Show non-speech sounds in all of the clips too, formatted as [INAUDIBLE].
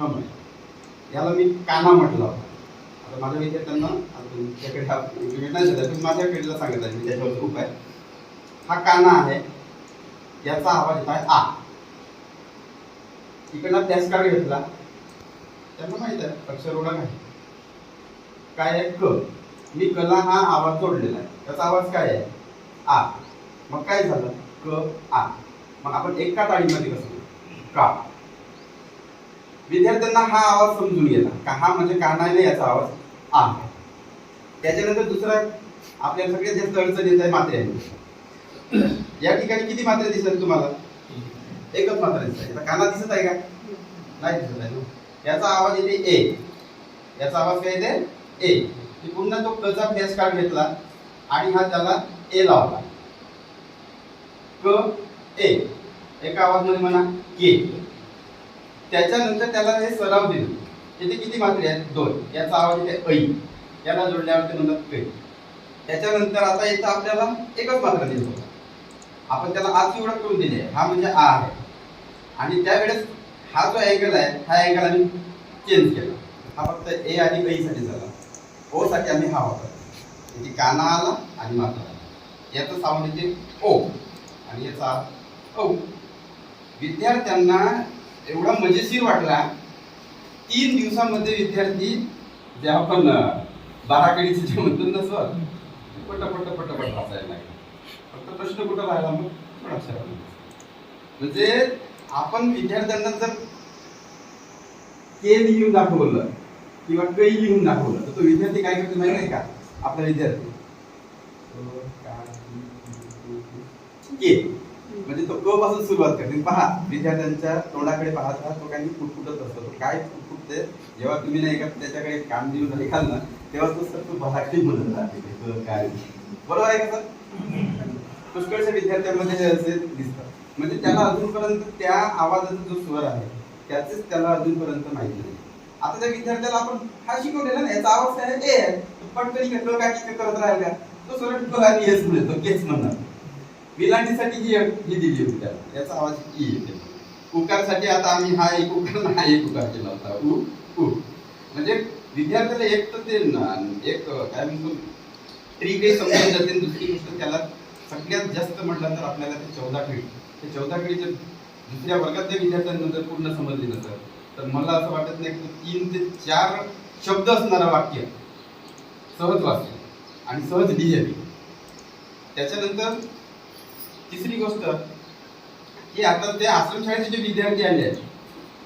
थम आहे. याला मी काना म्हटलं. आता माझ्या विद्यार्थ्यांना आता तुमच्याकडे हा इम्प्लिमेंट नाही झाला तुम्ही माझ्या पिढीला सांगत आहे मी त्याच्यावर खूप आहे. हा काना आहे याचा आवाज येत आहे आ. इकडनं त्याच काळ घेतला. त्यांना माहीत आहे अक्षरोडा नाही. काय आहे? क. मी कला हा आवाज जोडलेला आहे. त्याचा आवाज काय आहे? आ. मग काय झालं? क आ. मग आपण एका ताळीमध्ये कसं का? विद्यार्थ्यांना हा आवाज समजून गेला का हा म्हणजे कानाने याचा आवाज आहे. त्याच्यानंतर दुसरा आपल्याला सगळ्यात जास्त अडचण येत आहे मात्र्याने या ठिकाणी किती मात्रे दिसत तुम्हाला? एकच मात्रा दिसत आहे काना दिसत आहे का? नाही दिसत आहे याचा आवाज येते ए. याचा आवाज काय येते? ए. पुन्हा तो कचा फेस कार्ड घेतला आणि हा त्याला ए लावला. क ए. एका आवाजमध्ये म्हणा के. त्याच्यानंतर त्याला हे सराव दिले. इथे किती मात्रे आहेत? दोन. याचा आवाज इथे ऐ याला जोडल्यावर ते म्हणतात कै त्याच्यानंतर आता इथं आपल्याला एकच मात्रा होता आपण त्याला आजची ओळख करून दिली आहे. हा म्हणजे आ आहे. आणि त्यावेळेस हा जो अँगल आहे हा अँगल आम्ही चेंज केला. हा फक्त ए आणि ऐसाठी झाला. ओ साठी आम्ही हा वापरला. म्हणजे काना आला आणि मात्रा आला. याचं साऊंड येते ओ. आणि याचा औ विद्यार्थ्यांना एवढा मजेशीर वाटला. तीन दिवसामध्ये विद्यार्थी जे आपण बाराकडीचे जे म्हणतो ना सर पट पट पट पट वाचायला लागले. फक्त प्रश्न कुठं राहिला मग? थोडा. म्हणजे आपण विद्यार्थ्यांना जर के लिहून दाखवलं किंवा कै लिहून दाखवलं तर तो विद्यार्थी काय करतो आहे का? आपला विद्यार्थी. के म्हणजे तो क पासून सुरुवात करते. पहा विद्यार्थ्यांच्या तोंडाकडे पाहता तो काही फुटफुटत असतो. तो काय फुटफुटते जेव्हा तुम्ही नाही का त्याच्याकडे काम देऊन लिखाल ना तेव्हा तो सर तू भाषी म्हणत राहते. काय? बरोबर आहे का सर? पुष्कळच्या विद्यार्थ्यांमध्ये हे असे दिसतात. म्हणजे त्याला अजूनपर्यंत त्या आवाजाचा जो स्वर आहे त्याचेच त्याला अजूनपर्यंत माहिती नाही. आता त्या विद्यार्थ्याला आपण हा शिकवलेला ना याचा आवाज काय? ए आहे. पटकन काय करत राहिला तो सरळ क आणि येस म्हणतो केस म्हणणार विलांटीसाठी ही ही दिली होती त्याला. याचा आवाज ई येते. उकारसाठी आता आम्ही हा एक उकार [LAUGHS] हा एक उकार केला होता. उ उ. म्हणजे विद्यार्थ्याला एक तर ते एक काय म्हणतो? ट्री काही समजून जाते दुसरी गोष्ट त्याला सगळ्यात जास्त म्हटलं तर आपल्याला ते चौदा खेळी. ते चौदा खेळीचे दुसऱ्या वर्गातल्या विद्यार्थ्यांना जर पूर्ण समजले नसेल तर मला असं वाटत नाही की तीन ते चार शब्द असणारं वाक्य सहज वाचते आणि सहज लिहिली. त्याच्यानंतर तिसरी गोष्ट की आता ते आश्रमशाळेचे जे विद्यार्थी आले आहेत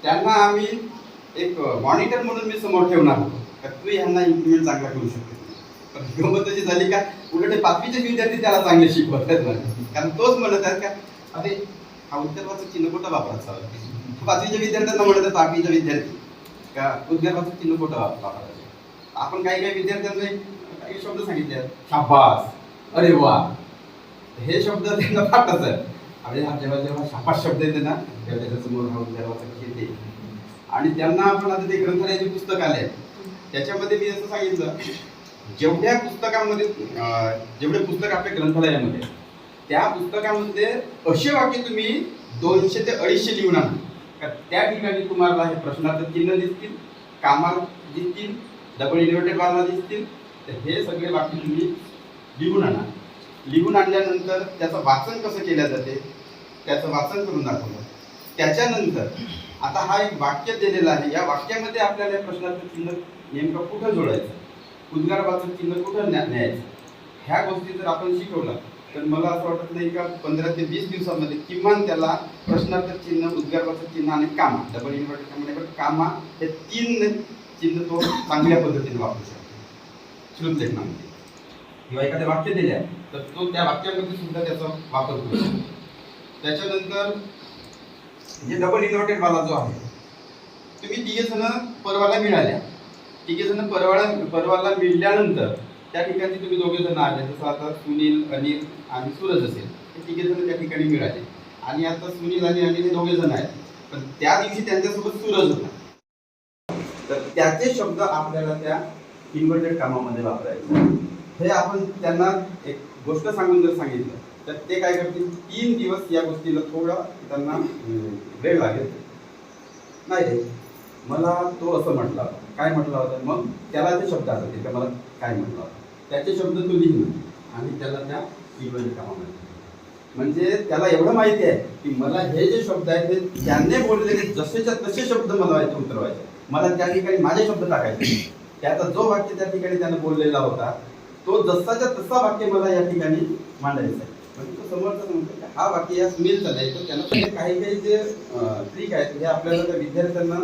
त्यांना आम्ही एक मॉनिटर म्हणून मी समोर ठेवणार होतो. का तू ह्यांना इम्प्लिमेंट चांगला करू शकते? पण गंमत झाली का उलट पाचवीचे विद्यार्थी त्याला चांगले शिकवत आहेत कारण तोच म्हणत आहेत का अरे हा उद्योगाचं चिन्ह कुठं वापरायचं पाचवीच्या विद्यार्थ्यांना म्हणत आहेत पाचवीचे विद्यार्थी. का उद्यापाचं चिन्ह कुठं वापरायचं आपण काही काही विद्यार्थ्यांना काही शब्द सांगितले आहेत. शाबास. अरे वा. हे शब्द त्यांना फाटच आहे. आणि जेव्हा जेव्हा शापात शब्द येते ना तेव्हा त्याच्यासमोर हा देवाचं येते. आणि त्यांना आपण आता ते ग्रंथालयाचे पुस्तक आले त्याच्यामध्ये मी असं सांगितलं जेवढ्या पुस्तकामध्ये जेवढे पुस्तक आपल्या ग्रंथालयामध्ये त्या पुस्तकामध्ये असे वाक्य तुम्ही दोनशे ते अडीचशे लिहून आणा. का त्या ठिकाणी तुम्हाला हे प्रश्नार्थ चिन्ह दिसतील कामाला दिसतील डबल इन्व्हर्टेड बारला दिसतील तर हे सगळे वाक्य तुम्ही लिहून आणा. लिहून आणल्यानंतर त्याचं वाचन कसं केलं जाते? त्याचं वाचन करून दाखवलं. त्याच्यानंतर आता हा एक वाक्य दिलेला आहे. या वाक्यामध्ये आपल्याला या प्रश्नार्थ चिन्ह नेमकं कुठं जोडायचं? उद्गारवाचक चिन्ह कुठं न्या- न्यायचं? ह्या गोष्टी जर आपण शिकवलं तर मला असं वाटत नाही का पंधरा ते वीस दिवसामध्ये किमान त्याला प्रश्नार्थ चिन्ह उद्गारवाचक चिन्ह आणि कामा डबल इन्व्हर्टर कामा हे तीन चिन्ह तो चांगल्या पद्धतीने वापरू शकतो. श्रुतलेखनामध्ये किंवा एखादं वाक्य दिले आहे तर तो त्या वाक्यामध्ये सुद्धा त्याचा वापर करू शकतो त्याच्यानंतर जे डबल इन्व्हर्टेड वाला जो आहे तुम्ही तिघे जण परवाला मिळाल्या. तिघे जण परवाला परवाला मिळाल्यानंतर त्या ठिकाणी तुम्ही दोघे जण आले. जसं आता सुनील अनिल आणि सूरज असेल हे तिघे जण त्या ठिकाणी मिळाले. आणि आता सुनील आणि अनिल हे दोघे जण आहेत. पण त्या दिवशी त्यांच्यासोबत सूरज होता. तर त्याचे शब्द आपल्याला त्या इन्व्हर्टेड कामामध्ये वापरायचे हे आपण त्यांना एक गोष्ट सांगून जर सांगितलं तर ते काय करतील? तीन दिवस या गोष्टीला थोडा त्यांना वेळ लागेल. नाही मला तो असं म्हटला होता. काय म्हटला होता? मग त्याला ते शब्द आठवते का मला काय म्हटला होता? त्याचे शब्द तू लिहि आणि त्याला त्या कीवर कामामध्ये म्हणजे त्याला एवढं माहिती आहे की मला हे जे शब्द आहेत ते त्यांनी बोललेले जसेच्या तसे शब्द मला व्हायचे उतरवायचे. मला त्या ठिकाणी माझे शब्द टाकायचे. त्याचा जो वाक्य त्या ठिकाणी त्यानं बोललेला होता तो जसाच्या तसा वाक्य मला या ठिकाणी मांडायचा आहे. म्हणजे तो म्हणतो हा वाक्य या सुनीलचा नाही तर त्यांना काही काही जे ट्रिक आहेत हे आपल्याला त्या विद्यार्थ्यांना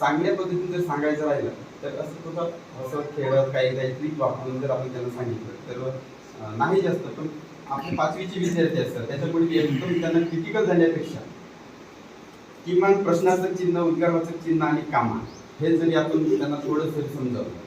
चांगल्या पद्धतीने जर सांगायचं राहिलं तर असं थोडं हसत खेळत काही काही ट्रिक वापरून जर आपण त्यांना सांगितलं तर नाही जास्त पण आपले पाचवीचे विद्यार्थी असतात त्याच्यामुळे एकदम त्यांना क्रिटिकल झाल्यापेक्षा किमान प्रश्नाचं चिन्ह उद्गाराचं चिन्ह आणि कामा हे जरी आपण त्यांना थोडंसं समजावलं